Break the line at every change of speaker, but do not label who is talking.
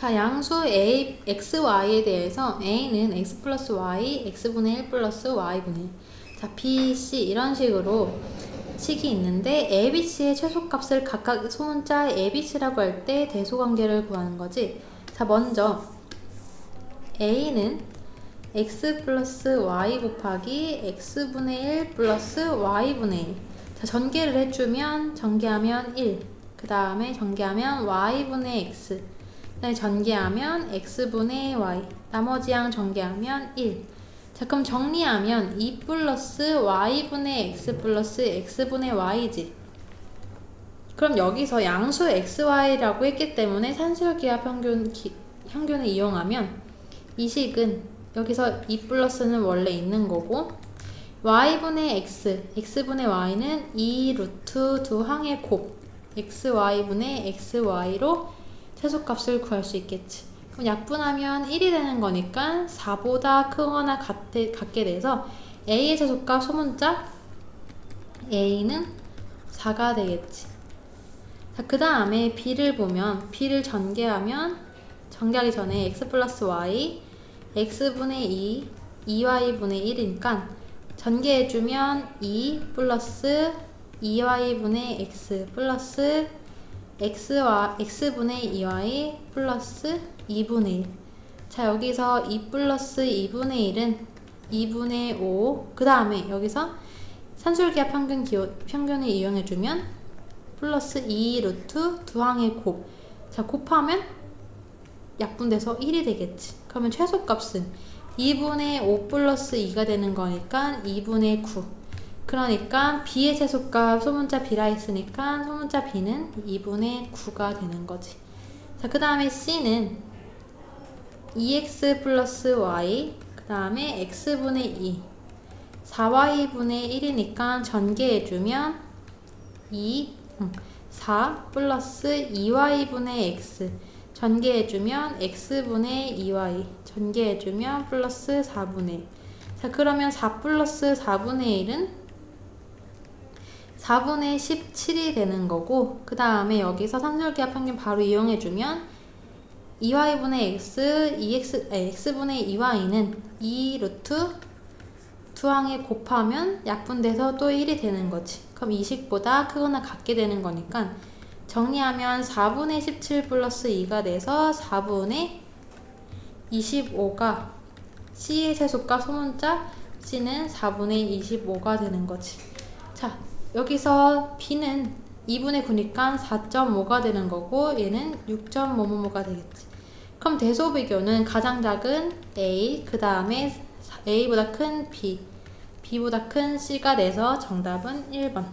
자, 양수 a, x, y에 대해서 a는 x 플러스 y, x분의 1 플러스 y분의 1. 자, b, c 이런 식으로 식이 있는데 a, b, c의 최소값을 각각 소문자 a, b, c라고 할 때 대소관계를 구하는 거지. 자, 먼저 a는 x 플러스 y 곱하기 x분의 1 플러스 y분의 1. 자, 전개를 해주면 전개하면 1. 그 다음에 전개하면 y분의 x. 그다음에 전개하면 x분의 y. 나머지 양 전개하면 1. 자, 그럼 정리하면 2 플러스 y분의 x 플러스 x분의 y지. 그럼 여기서 양수 xy라고 했기 때문에 산술기하 평균, 기, 평균을 이용하면 이 식은 여기서 2 플러스는 원래 있는 거고 y분의 x, x분의 y는 2 루트 두 항의 곱 xy분의 xy로 최소값을 구할 수 있겠지. 그럼 약분하면 1이 되는 거니까 4보다 크거나 같게, 같게 돼서 a의 최소값 소문자 a는 4가 되겠지. 자, 그 다음에 b를 보면 b를 전개하면 전개하기 전에 x 플러스 y x분의 2 2y분의 1이니까 전개해주면 2 플러스 2y분의 x 플러스 x와 x분의 2y 플러스 2분의 1. 자, 여기서 2 플러스 2분의 1은 2분의 5. 그 다음에 여기서 산술기하 평균 기호, 평균을 이용해주면 플러스 2 루트 두 항의 곱. 자, 곱하면 약분돼서 1이 되겠지. 그러면 최소값은 2분의 5 플러스 2가 되는 거니까 2분의 9. 그러니까 b의 최소값 소문자 b라 했으니까 소문자 b는 2분의 9가 되는 거지. 자, 그 다음에 c는 2x 플러스 y, 그 다음에 x분의 2, 4y분의 1이니까 전개해주면 2, 4 플러스 2y분의 x, 전개해주면 x분의 2y, 전개해주면 플러스 4분의 1. 자, 그러면 4 플러스 4분의 1은 4분의 17이 되는 거고, 그 다음에 여기서 산술기하 평균 바로 이용해주면 2y분의 x, 2x, 아니, x분의 2y는 2 루트 두 항에 곱하면 약분돼서 또 1이 되는 거지. 그럼 20보다 크거나 같게 되는 거니까 정리하면 4분의 17 플러스 2가 돼서 4분의 25가 C의 세수값 소문자 C는 4분의 25가 되는 거지. 자, 여기서 B는 2분의 9니까 4.5가 되는 거고 얘는 6.5모모가 되겠지. 그럼 대소 비교는 가장 작은 A, 그 다음에 A보다 큰 B, B보다 큰 C가 돼서 정답은 1번.